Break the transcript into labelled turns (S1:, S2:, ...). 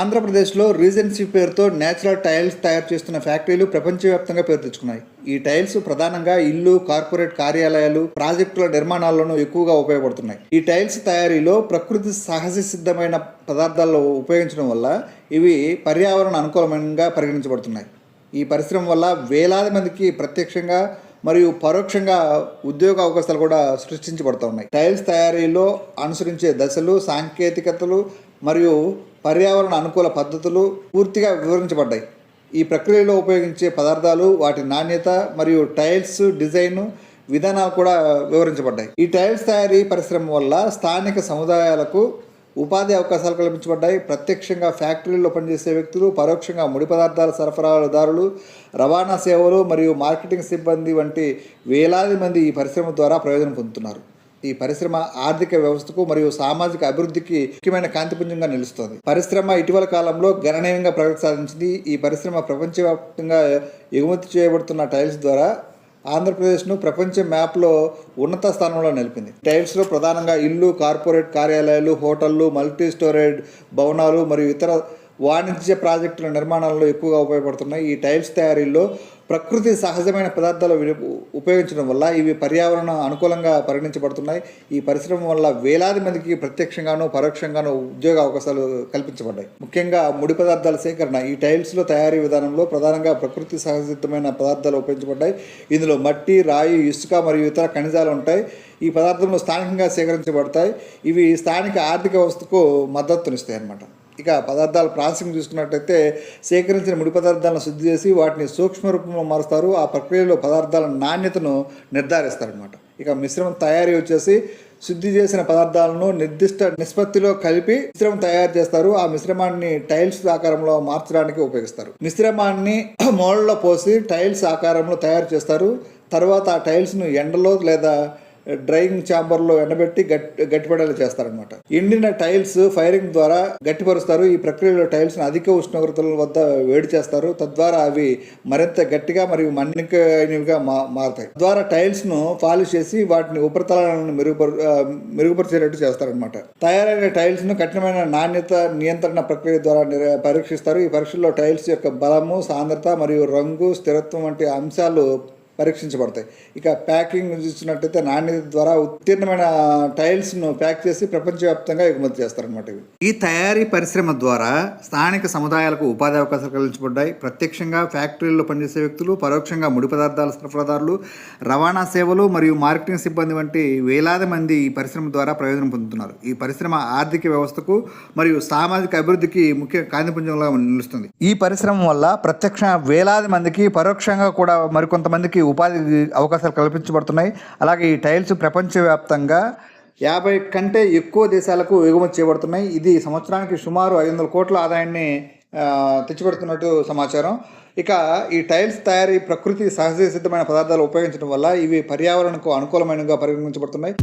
S1: ఆంధ్రప్రదేశ్లో రీజెన్సీ పేరుతో natural tiles తయారు చేస్తున్న ఫ్యాక్టరీలు ప్రపంచవ్యాప్తంగా పేరు తెచ్చుకున్నాయి. ఈ టైల్స్ ప్రధానంగా ఇల్లు కార్పొరేట్ కార్యాలయాలు ప్రాజెక్టుల నిర్మాణాల్లోనూ ఎక్కువగా ఉపయోగపడుతున్నాయి. ఈ టైల్స్ తయారీలో ప్రకృతి సహజ సిద్ధమైన పదార్థాల్లో ఉపయోగించడం వల్ల ఇవి పర్యావరణ అనుకూలమైనగా పరిగణించబడుతున్నాయి. ఈ పరిశ్రమ వల్ల వేలాది మందికి ప్రత్యక్షంగా మరియు పరోక్షంగా ఉద్యోగ అవకాశాలు కూడా సృష్టించబడుతున్నాయి. టైల్స్ తయారీలో అనుసరించే దశలు సాంకేతికతలు మరియు పర్యావరణ అనుకూల పద్ధతులు పూర్తిగా వివరించబడ్డాయి. ఈ ప్రక్రియలో ఉపయోగించే పదార్థాలు వాటి నాణ్యత మరియు టైల్స్ డిజైన్ విధానాలు కూడా వివరించబడ్డాయి. ఈ టైల్స్ తయారీ పరిశ్రమ వల్ల స్థానిక సముదాయాలకు ఉపాధి అవకాశాలు కల్పించబడ్డాయి. ప్రత్యక్షంగా ఫ్యాక్టరీల్లో పనిచేసే వ్యక్తులు పరోక్షంగా ముడి పదార్థాల సరఫరాదారులు రవాణా సేవలు మరియు మార్కెటింగ్ సిబ్బంది వంటి వేలాది మంది ఈ పరిశ్రమ ద్వారా ప్రయోజనం పొందుతున్నారు. ఈ పరిశ్రమ ఆర్థిక వ్యవస్థకు మరియు సామాజిక అభివృద్ధికి ముఖ్యమైన కాంతిపుంజంగా నిలుస్తోంది. పరిశ్రమ ఇటీవల కాలంలో గణనీయంగా ప్రగతి సాధించింది. ఈ పరిశ్రమ ప్రపంచవ్యాప్తంగా ఎగుమతి చేయబడుతున్న టైల్స్ ద్వారా ఆంధ్రప్రదేశ్ను ప్రపంచ మ్యాప్లో ఉన్నత స్థానంలో నిలిపింది. టైల్స్లో ప్రధానంగా ఇల్లు కార్పొరేట్ కార్యాలయాలు హోటళ్ళు మల్టీ స్టోరేజ్ భవనాలు మరియు ఇతర వాణిజ్య ప్రాజెక్టుల నిర్మాణాల్లో ఎక్కువగా ఉపయోగపడుతున్నాయి. ఈ టైల్స్ తయారీలో ప్రకృతి సహజమైన పదార్థాలు ఉపయోగించడం వల్ల ఇవి పర్యావరణ అనుకూలంగా పరిగణించబడుతున్నాయి. ఈ పరిశ్రమ వల్ల వేలాది మందికి ప్రత్యక్షంగానూ పరోక్షంగానూ ఉద్యోగ అవకాశాలు కల్పించబడ్డాయి. ముఖ్యంగా ముడి పదార్థాల సేకరణ ఈ టైల్స్లో తయారీ విధానంలో ప్రధానంగా ప్రకృతి సహజమైన పదార్థాలు ఉపయోగించబడ్డాయి. ఇందులో మట్టి రాయి ఇసుక మరియు ఇతర ఖనిజాలు ఉంటాయి. ఈ పదార్థంలో స్థానికంగా సేకరించబడతాయి. ఇవి స్థానిక ఆర్థిక వ్యవస్థకు మద్దతునిస్తాయి అన్నమాట ఇక పదార్థాల ప్రాసెసింగ్ చూసుకున్నట్టయితే సేకరించిన ముడి పదార్థాలను శుద్ధి చేసి వాటిని సూక్ష్మ రూపంలో మారుస్తారు. ఆ ప్రక్రియలో పదార్థాల నాణ్యతను నిర్ధారిస్తారనమాట ఇక మిశ్రమం తయారీ వచ్చేసి శుద్ధి చేసిన పదార్థాలను నిర్దిష్ట నిష్పత్తిలో కలిపి మిశ్రమం తయారు చేస్తారు. ఆ మిశ్రమాన్ని టైల్స్ ఆకారంలో మార్చడానికి ఉపయోగిస్తారు. మిశ్రమాన్ని మోళ్ళలో పోసి టైల్స్ ఆకారంలో తయారు చేస్తారు. తర్వాత ఆ టైల్స్ను ఎండలో లేదా డ్రైయింగ్ ఛాంబర్లో ఎండబెట్టి గట్టి గట్టిపడేలా చేస్తారనమాట ఎండిన టైల్స్ ఫైరింగ్ ద్వారా గట్టిపరుస్తారు. ఈ ప్రక్రియలో టైల్స్ను అధిక ఉష్ణోగ్రతల వద్ద వేడి చేస్తారు. తద్వారా అవి మరింత గట్టిగా మరియు మన్నికైనవిగా మా మారుతాయి. ద్వారా టైల్స్ను పాలిష్ చేసి వాటిని ఉపరితలాలను మెరుగుపరు మెరుగుపరిచేటట్టు చేస్తారనమాట తయారైన టైల్స్ను కఠినమైన నాణ్యత నియంత్రణ ప్రక్రియ ద్వారా పరీక్షిస్తారు. ఈ పరీక్షల్లో టైల్స్ యొక్క బలము సాంద్రత మరియు రంగు స్థిరత్వం వంటి అంశాలు పరీక్షించబడతాయి. ఇక ప్యాకింగ్ చూసినట్టయితే నాణ్యత ద్వారా ఉత్తీర్ణమైన టైల్స్ను ప్యాక్ చేసి ప్రపంచవ్యాప్తంగా ఎగుమతి చేస్తారనమాట ఇవి. ఈ తయారీ పరిశ్రమ ద్వారా స్థానిక సముదాయాలకు ఉపాధి అవకాశాలు కల్పించబడ్డాయి ప్రత్యక్షంగా ఫ్యాక్టరీల్లో పనిచేసే వ్యక్తులు పరోక్షంగా ముడి పదార్థాల సరఫరాదారులు రవాణా సేవలు మరియు మార్కెటింగ్ సిబ్బంది వంటి వేలాది మంది ఈ పరిశ్రమ ద్వారా ప్రయోజనం పొందుతున్నారు. ఈ పరిశ్రమ ఆర్థిక వ్యవస్థకు మరియు సామాజిక అభివృద్ధికి ముఖ్య కాంతిపుంజంగా నిలుస్తుంది. ఈ పరిశ్రమ వల్ల ప్రత్యక్ష వేలాది మందికి పరోక్షంగా కూడా మరికొంతమందికి ఉపాధి అవకాశాలు కల్పించబడుతున్నాయి. అలాగే ఈ టైల్స్ ప్రపంచవ్యాప్తంగా యాభై కంటే ఎక్కువ దేశాలకు ఎగుమతి చేయబడుతున్నాయి. ఇది సంవత్సరానికి సుమారు ఐదు వందల కోట్ల ఆదాయాన్ని తెచ్చిపెడుతున్నట్టు సమాచారం. ఇక ఈ టైల్స్ తయారీ ప్రకృతి సహజ సిద్ధమైన పదార్థాలు ఉపయోగించడం వల్ల ఇవి పర్యావరణకు అనుకూలమైనగా పరిగణించబడుతున్నాయి.